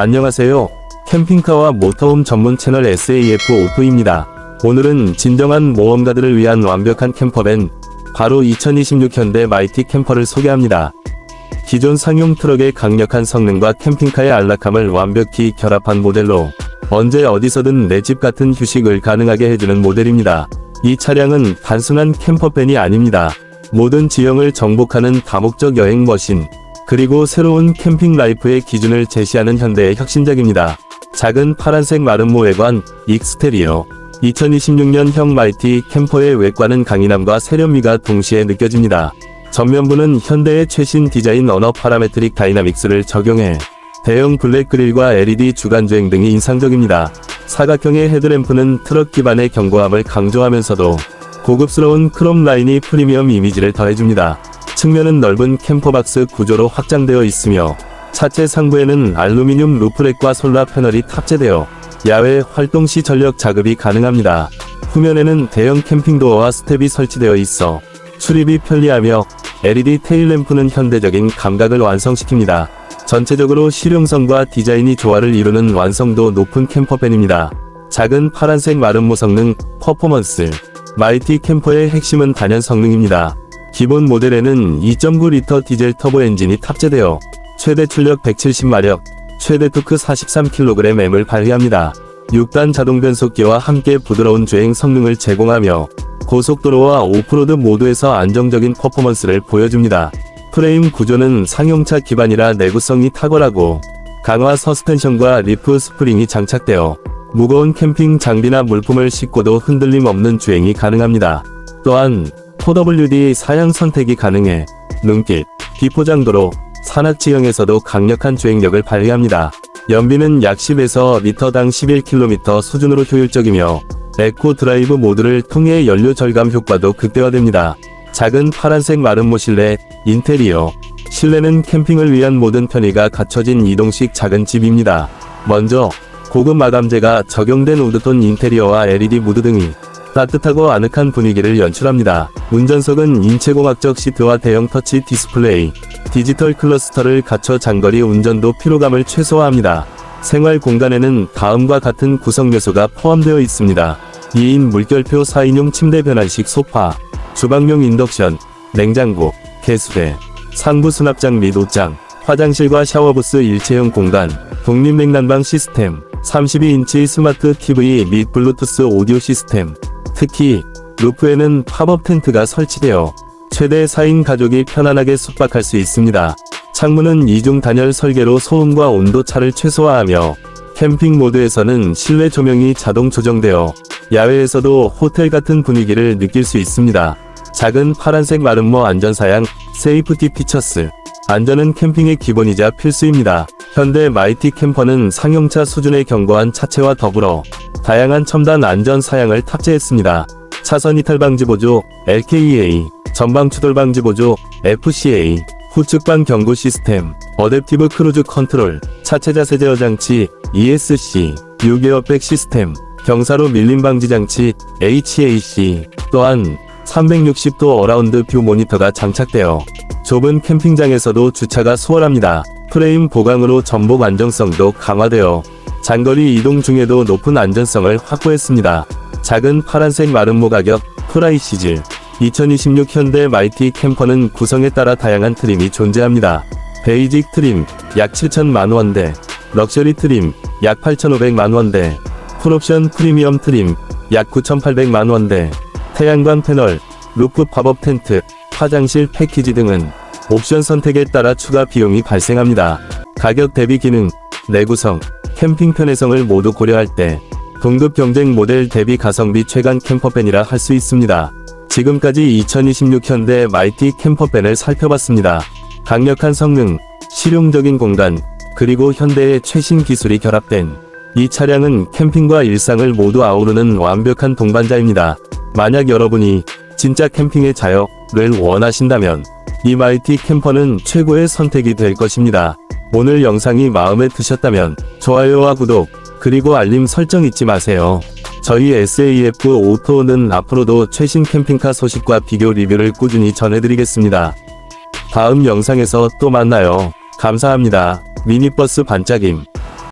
안녕하세요. 캠핑카와 모터홈 전문 채널 SAF 오프입니다. 오늘은 진정한 모험가들을 위한 완벽한 캠퍼밴, 바로 2026 현대 마이티 캠퍼를 소개합니다. 기존 상용 트럭의 강력한 성능과 캠핑카의 안락함을 완벽히 결합한 모델로 언제 어디서든 내 집 같은 휴식을 가능하게 해주는 모델입니다. 이 차량은 단순한 캠퍼밴이 아닙니다. 모든 지형을 정복하는 다목적 여행 머신, 그리고 새로운 캠핑 라이프의 기준을 제시하는 현대의 혁신작입니다. 작은 파란색 마름모 외관, 익스테리어. 2026년형 마이티 캠퍼의 외관은 강인함과 세련미가 동시에 느껴집니다. 전면부는 현대의 최신 디자인 언어 파라메트릭 다이나믹스를 적용해 대형 블랙 그릴과 LED 주간 주행 등이 인상적입니다. 사각형의 헤드램프는 트럭 기반의 견고함을 강조하면서도 고급스러운 크롬 라인이 프리미엄 이미지를 더해줍니다. 측면은 넓은 캠퍼박스 구조로 확장되어 있으며 차체 상부에는 알루미늄 루프렉과 솔라 패널이 탑재되어 야외 활동 시 전력 자급이 가능합니다. 후면에는 대형 캠핑도어와 스텝이 설치되어 있어 출입이 편리하며 LED 테일램프는 현대적인 감각을 완성시킵니다. 전체적으로 실용성과 디자인이 조화를 이루는 완성도 높은 캠퍼밴입니다. 작은 파란색 마름모 성능, 퍼포먼스. 마이티 캠퍼의 핵심은 단연 성능입니다. 기본 모델에는 2.9리터 디젤 터보 엔진이 탑재되어 최대 출력 170마력, 최대 토크 43kgM을 발휘합니다. 6단 자동 변속기와 함께 부드러운 주행 성능을 제공하며 고속도로와 오프로드 모드에서 안정적인 퍼포먼스를 보여줍니다. 프레임 구조는 상용차 기반이라 내구성이 탁월하고 강화 서스펜션과 리프 스프링이 장착되어 무거운 캠핑 장비나 물품을 싣고도 흔들림 없는 주행이 가능합니다. 또한 4WD 사양 선택이 가능해 눈길, 비포장도로, 산악지형에서도 강력한 주행력을 발휘합니다. 연비는 약 10에서 리터당 11km 수준으로 효율적이며 에코 드라이브 모드를 통해 연료 절감 효과도 극대화됩니다. 작은 파란색 마름모 실내, 인테리어. 실내는 캠핑을 위한 모든 편의가 갖춰진 이동식 작은 집입니다. 먼저, 고급 마감재가 적용된 우드톤 인테리어와 LED 무드 등이 따뜻하고 아늑한 분위기를 연출합니다. 운전석은 인체공학적 시트와 대형 터치 디스플레이, 디지털 클러스터를 갖춰 장거리 운전도 피로감을 최소화합니다. 생활 공간에는 다음과 같은 구성 요소가 포함되어 있습니다. 2인 물결표 4인용 침대 변환식 소파, 주방용 인덕션, 냉장고, 개수대, 상부 수납장 및 옷장, 화장실과 샤워부스 일체형 공간, 독립 냉난방 시스템, 32인치 스마트 TV 및 블루투스 오디오 시스템, 특히 루프에는 팝업 텐트가 설치되어 최대 4인 가족이 편안하게 숙박할 수 있습니다. 창문은 이중 단열 설계로 소음과 온도 차를 최소화하며 캠핑 모드에서는 실내 조명이 자동 조정되어 야외에서도 호텔 같은 분위기를 느낄 수 있습니다. 작은 파란색 마름모 안전사양 세이프티 피처스 안전은 캠핑의 기본이자 필수입니다. 현대 마이티 캠퍼는 상용차 수준의 견고한 차체와 더불어 다양한 첨단 안전 사양을 탑재했습니다. 차선 이탈 방지 보조 LKEA, 전방 추돌 방지 보조 FCA, 후측방 경고 시스템, 어댑티브 크루즈 컨트롤, 차체 자 세 제어 장치 ESC, 6에어 백 시스템, 경사로 밀림 방지 장치 HAC, 또한 360도 어라운드 뷰 모니터가 장착되어 좁은 캠핑장에서도 주차가 수월합니다. 프레임 보강으로 전복 안정성도 강화되어 장거리 이동 중에도 높은 안전성을 확보했습니다. 작은 파란색 마름모 가격 프라이 시즈 2026 현대 마이티 캠퍼는 구성에 따라 다양한 트림이 존재합니다. 베이직 트림 약 7천만 원대, 럭셔리 트림 약 8,500만 원대, 풀옵션 프리미엄 트림 약 9,800만 원대, 태양광 패널, 루프 팝업 텐트, 화장실 패키지 등은 옵션 선택에 따라 추가 비용이 발생합니다. 가격 대비 기능, 내구성, 캠핑 편의성을 모두 고려할 때 동급 경쟁 모델 대비 가성비 최강 캠퍼밴이라 할 수 있습니다. 지금까지 2026 현대 마이티 캠퍼밴을 살펴봤습니다. 강력한 성능, 실용적인 공간, 그리고 현대의 최신 기술이 결합된 이 차량은 캠핑과 일상을 모두 아우르는 완벽한 동반자입니다. 만약 여러분이 진짜 캠핑의 자역을 원하신다면 이 마이티 캠퍼는 최고의 선택이 될 것입니다. 오늘 영상이 마음에 드셨다면 좋아요와 구독, 그리고 알림 설정 잊지 마세요. 저희 SAF 오토는 앞으로도 최신 캠핑카 소식과 비교 리뷰를 꾸준히 전해드리겠습니다. 다음 영상에서 또 만나요. 감사합니다. 미니버스 반짝임